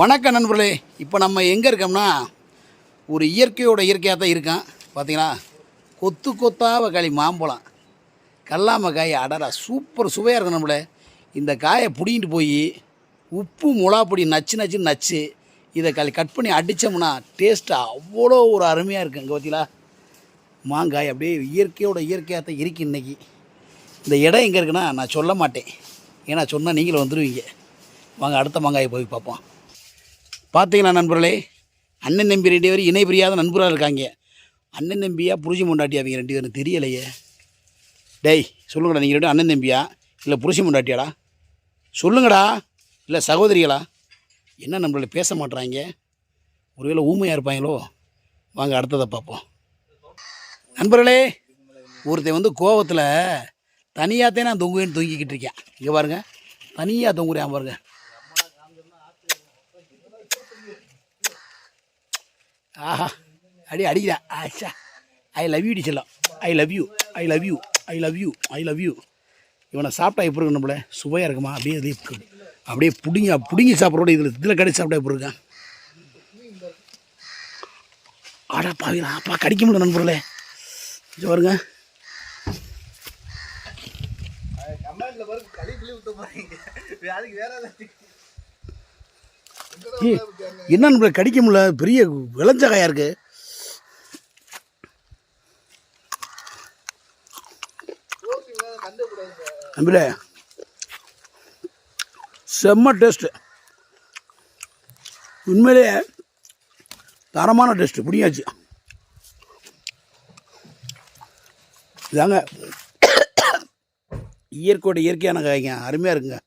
வணக்கம் நண்பர்களே. இப்போ நம்ம எங்கே இருக்கோம்னா ஒரு இயற்கையோட இயற்கையாக தான் இருக்கான். பார்த்தீங்களா கொத்து கொத்தாக களி மாம்பழம். கல்லாம காய் அடரா சூப்பர் சுவையாக இருக்கும் நம்மளே இந்த காயை பிடிங்கிட்டு போய் உப்பு மிளகாப்பொடி நச்சு நச்சு நச்சு இதை களி கட் பண்ணி அடித்தோம்னா டேஸ்ட்டு அவ்வளோ ஒரு அருமையாக இருக்குது இங்கே பார்த்தீங்களா மாங்காய் அப்படியே இயற்கையோட இயற்கையாக தான் இருக்கு இன்றைக்கி இந்த இடம் எங்கே இருக்குன்னா நான் சொல்ல மாட்டேன். ஏன்னா சொன்னால் நீங்களும் வந்துடுவீங்க வாங்க அடுத்த மாங்காயை போய் பார்ப்போம். பார்த்தீங்களா நண்பர்களே? அண்ணன் நம்பி ரெண்டு பேரும் இணை பிரியாத நண்பராக இருக்காங்க. அண்ணன் நம்பியா புருஷன் முண்டாட்டி அவங்க ரெண்டு பேரும் தெரியலையே. டேய் சொல்லுங்கடா நீங்கள் ரெண்டு அண்ணன் தம்பியா? இல்லை புருஷன் முண்டாட்டியாடா சொல்லுங்கடா. இல்லை சகோதரிகளா? என்ன நம்மள பேச மாட்றாங்க? ஒருவேளை ஊமையாக இருப்பாங்களோ? வாங்க அடுத்ததை பார்ப்போம். நண்பர்களே ஒருத்தன் வந்து கோவத்தில் தனியாகத்தே நான் தொங்குவேன்னு தொங்கிக்கிட்டு இருக்கேன். இங்கே பாருங்கள் தனியாக தொங்குறேன் பாருங்கள் ஆஹா. அடி அடிக்கிறா. ஆச்சா. ஐ லவ் யூ செல்லம் I love you I love you I love you I love you இவனை சாப்பிட்டா எப்படி இருக்கும் நம்மள? சுவையாக இருக்குமா? அப்படியே அப்படியே அப்படியே பிடிங்க பிடுங்கி சாப்பிட்றோட இதில் இதில் கடிச்சு சாப்பிட்டா எப்படி இருக்கேன் ஆடா பாவிலாம் அப்பா கடிக்க முடியல நண்பர்களே. கொஞ்சம் வருங்க வேற என்ன நம்மளை கடிக்க முடியல? பெரிய விளைஞ்ச காயாக இருக்குது நம்பில செம்ம டேஸ்ட்டு. உண்மையிலேயே தரமான டேஸ்ட்டு பிடிக்காச்சு இதாங்க இயற்கையோட இயற்கையான காய்ங்க. அருமையாக இருக்குங்க.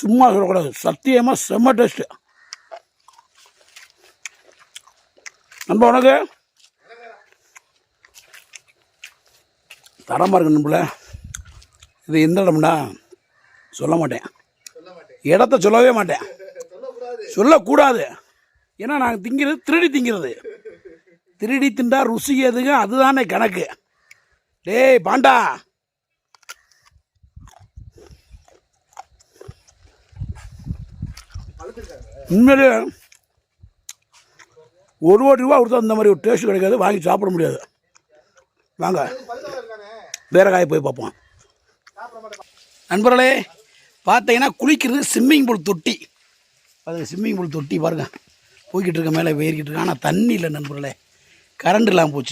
சும்மா சொல்லக்கூடாது. சத்தியமாக செம்ம டேஸ்ட்டு நண்பா உனக்கு? தரமாக இருக்கு நண்பல. இது எந்த இடம்னா சொல்ல மாட்டேன். இடத்த சொல்லவே மாட்டேன். சொல்லக்கூடாது. ஏன்னா நாங்கள் திங்கிறது திருடி திங்கிறது. திருடி தின்றா ருசி எதுங்க? அதுதானே கணக்கு. டேய் பாண்டா. உண்மையிலே ஒரு கோடி ரூபா கொடுத்தா இந்த மாதிரி ஒரு டேஸ்ட் கிடைக்காது வாங்கி சாப்பிட முடியாது. வாங்க. வேற காய் போய் பார்ப்போம். நண்பர்களே பார்த்தீங்கன்னா குளிக்கிறது ஸ்விம்மிங் பூல் தொட்டி. பாருங்க ஸ்விம்மிங் பூல் தொட்டி பாருங்க. போய்கிட்டு இருக்க மேலே ஏறிக்கிட்டு இருக்கு. ஆனால் தண்ணி இல்லை நண்பர்களே. கரண்ட் இல்லாமல் போச்சு.